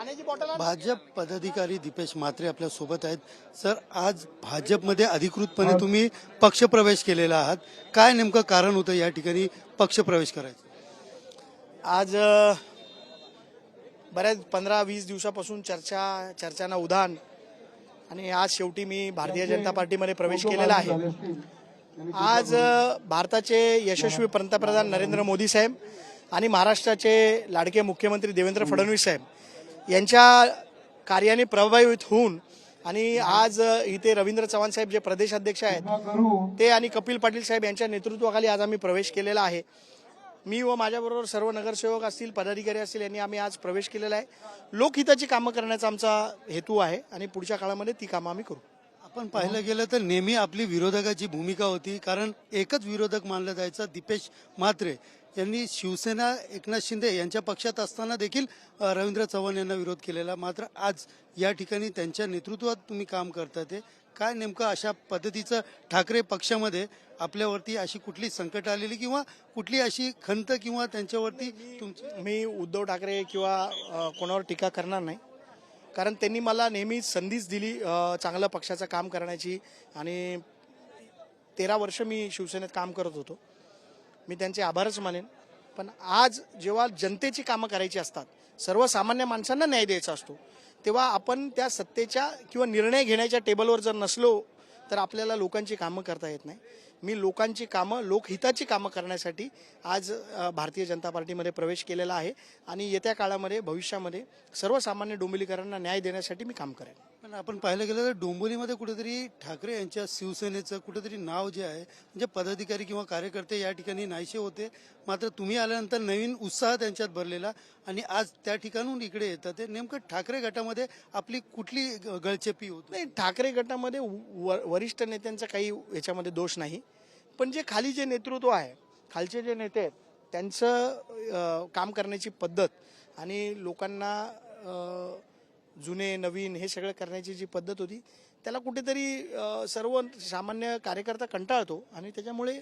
पाण्याची बॉटल आण. भाजप पदाधिकारी दीपेश म्हात्रे आपल्यासोबत आहेत. सर आज भाजपमध्ये अधिकृतपणे तुम्ही पक्षप्रवेश केलेला आहात. काय नेमकं कारण होतं या ठिकाणी पक्षप्रवेश करायचं? आज बऱ्याच पंधरा वीस दिवसापासून चर्चा चर्चांना उधाण आणि आज शेवटी मी भारतीय जनता पार्टीमध्ये प्रवेश केलेला आहे. आज भारताचे यशस्वी पंतप्रधान नरेंद्र मोदी साहेब आणि महाराष्ट्राचे लाडके मुख्यमंत्री देवेंद्र फडणवीस साहेब. यांच्या कार्याने प्रभावित होऊन आणि आज इथे रवींद्र चव्हाण साहेब जे प्रदेशाध्यक्ष आहेत ते आणि कपिल पाटील साहेब यांच्या नेतृत्वाखाली आज आम्ही प्रवेश केलेला आहे. मी व माझ्याबरोबर सर्व नगरसेवक असतील पदाधिकारी असतील यांनी आम्ही आज प्रवेश केलेला आहे. लोकहिताची कामं करण्याचा आमचा हेतू आहे आणि पुढच्या काळामध्ये ती कामं आम्ही करू. आपण पाहिलं गेलं तर नेहमी आपली विरोधकाची भूमिका होती कारण एकच विरोधक मानलं जायचं दीपेश म्हात्रे. यांनी शिवसेना एकनाथ शिंदे यांच्या पक्षात असताना देखील रवींद्र चव्हाण यांना विरोध केलेला. मात्र आज या ठिकाणी त्यांच्या नेतृत्वात तुम्ही काम करता ते. काय नेमकं अशा पद्धतीचं ठाकरे पक्षामध्ये आपल्यावरती अशी कुठली संकट आलेली किंवा कुठली अशी खंत किंवा त्यांच्यावरती तुमची मी उद्धव ठाकरे किंवा कोणावर टीका करणार नाही. कारण त्यांनी मला नेहमी संधीच दिली चांगलं पक्षाचं काम करण्याची. आणि तेरा वर्ष मी शिवसेनेत काम करत होतो. मी त्यांचे आभारच मानेन. पण आज जेव्हा जनतेची कामं करायची असतात सर्वसामान्य माणसांना न्याय द्यायचा असतो तेव्हा आपण त्या सत्तेच्या किंवा निर्णय घेण्याच्या टेबलवर जर नसलो तर आपल्याला लोकांची कामं करता येत नाही. मी लोकांची कामं लोकहिताची कामं करण्यासाठी आज भारतीय जनता पार्टीमध्ये प्रवेश केलेला आहे आणि येत्या काळामध्ये भविष्यामध्ये सर्वसामान्य डोंबिवलीकरांना न्याय देण्यासाठी मी काम करेन. पण आपण पाहिलं गेलं तर डोंबिवलीमध्ये कुठेतरी ठाकरे यांच्या शिवसेनेचं कुठेतरी नाव जे आहे म्हणजे पदाधिकारी किंवा कार्यकर्ते या ठिकाणी नाहीसे होते. मात्र तुम्ही आल्यानंतर नवीन उत्साह त्यांच्यात भरलेला आणि आज त्या ठिकाणून इकडे येतात. ते नेमकं ठाकरे गटामध्ये आपली कुठली ग- गळचेपी होती? नाही ठाकरे गटामध्ये व- वरिष्ठ नेत्यांचा काही याच्यामध्ये दोष नाही. पण जे खाली जे नेतृत्व आहे खालचे जे नेते आहेत त्यांचं काम करण्याची पद्धत आणि लोकांना जुने नवीन हे सगळं करण्याची जी पद्धत होती त्याला कुठेतरी सर्व सामान्य कार्यकर्ता कंटाळतो आणि त्याच्यामुळे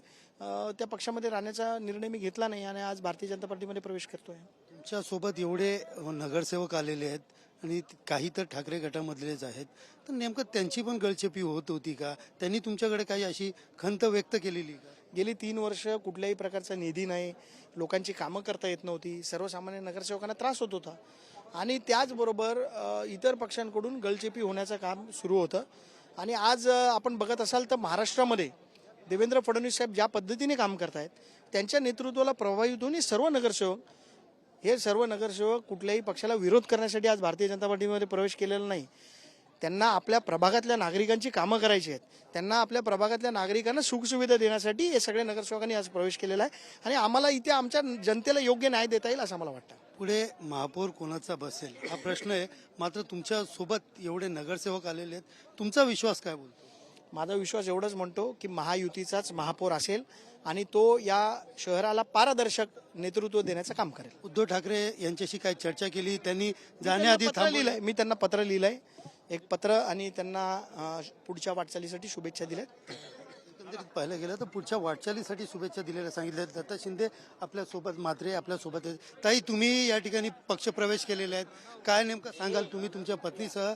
त्या पक्षामध्ये राहण्याचा निर्णय मी घेतला नाही आणि आज भारतीय जनता पार्टीमध्ये प्रवेश करतोय. तुमच्यासोबत एवढे नगरसेवक आलेले आहेत आणि काही तर ठाकरे गटामधलेच आहेत. तर नेमकं त्यांची पण गळचेपी होत होती का? त्यांनी तुमच्याकडे काही अशी खंत व्यक्त केलेली का? गेली तीन वर्ष कुठल्याही प्रकारचा निधी नाही. लोकांची कामं करता येत नव्हती. सर्वसामान्य नगरसेवकांना त्रास होत होता. आणि त्याचबरोबर इतर पक्षांकडून गळचेपी होण्याचं काम सुरू होतं. आणि आज आपण बघत असाल तर महाराष्ट्रामध्ये देवेंद्र फडणवीस साहेब ज्या पद्धतीने काम करतायत त्यांच्या नेतृत्वाला प्रभावित होऊन सर्व नगरसेवक हे सर्व नगरसेवक कुठल्याही पक्षाला विरोध करण्यासाठी आज भारतीय जनता पार्टीमध्ये प्रवेश केलेला नाही. त्यांना आपल्या प्रभागातल्या नागरिकांची कामं करायची आहेत. त्यांना आपल्या प्रभागातल्या नागरिकांना सुखसुविधा देण्यासाठी हे सगळे नगरसेवकांनी आज प्रवेश केलेला आहे. आणि आम्हाला इथे आमच्या जनतेला योग्य न्याय देता येईल असं मला वाटतं. पुढे महापौर कोणाचा बसेल? हा प्रश्न आहे. मात्र तुमच्यासोबत एवढे नगरसेवक आलेले आहेत. तुमचा विश्वास काय बोलतो? माझा विश्वास एवढंच म्हणतो की महायुतीचाच महापौर असेल आणि तो या शहराला पारदर्शक नेतृत्व देण्याचं काम करेल. उद्धव ठाकरे यांच्याशी काय चर्चा केली. त्यांनी जाण्याआधी थांबवलं. लिहिलंय. मी त्यांना पत्र लिहिलंय. एक पत्र आणि त्यांना पुढच्या वाटचालीसाठी शुभेच्छा दिल्यात. एकंदरीत पाहिलं गेलं तर पुढच्या वाटचालीसाठी शुभेच्छा दिलेल्या सांगितल्या. दत्ता शिंदे आपल्यासोबत मात्रे आपल्यासोबत आहेत. ताई तुम्ही या ठिकाणी पक्षप्रवेश केलेले आहेत. काय नेमकं सांगाल तुम्ही तुमच्या पत्नीसह?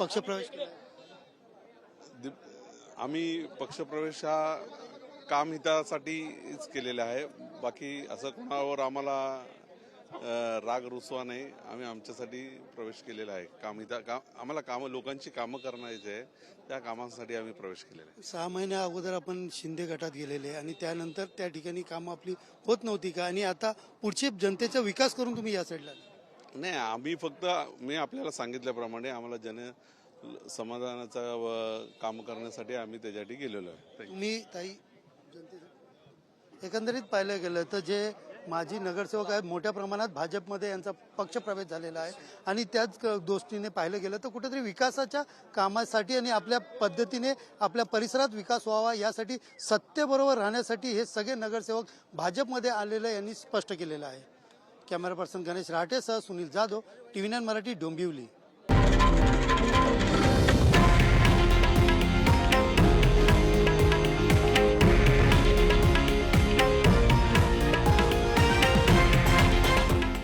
पक्षप्रवेश केला. आम्ही पक्षप्रवेश हा काम हितासाठीच केलेला आहे. बाकी असं कोणावर आम्हाला राग रुसवा नाही. आम्ही आमच्यासाठी प्रवेश केलेला आहे. काम हिता काम आम्हाला कामं लोकांची कामं करण्याची आहे. त्या कामांसाठी आम्ही प्रवेश केलेला आहे. सहा महिन्या अगोदर आपण शिंदे गटात गेलेले आणि त्यानंतर त्या ठिकाणी कामं आपली होत नव्हती का? आणि आता पुढचे जनतेचा विकास करून तुम्ही या साईडला. नाही आम्ही फक्त मी आपल्याला सांगितल्याप्रमाणे आम्हाला जन समाधानाचा व काम करण्यासाठी आम्ही त्याच्यासाठी गेलेलो आहे. तुम्ही ताई जनतेसाठी एकंदरीत पाहिलं गेलं तर जे माजी नगरसेवक आहेत. मोठ्या प्रमाणात भाजपमध्ये यांचा पक्षप्रवेश झालेला आहे. आणि त्याच क- दृष्टीने पाहिलं गेलं तर कुठेतरी विकासाच्या कामासाठी आणि आपल्या पद्धतीने आपल्या परिसरात विकास व्हावा यासाठी सत्तेबरोबर राहण्यासाठी हे सगळे नगरसेवक भाजपमध्ये आलेलं यांनी स्पष्ट केलेलं आहे. Camera person Ganesh राहटेसह Sunil Jadhav T V nine Marathi Dombivli.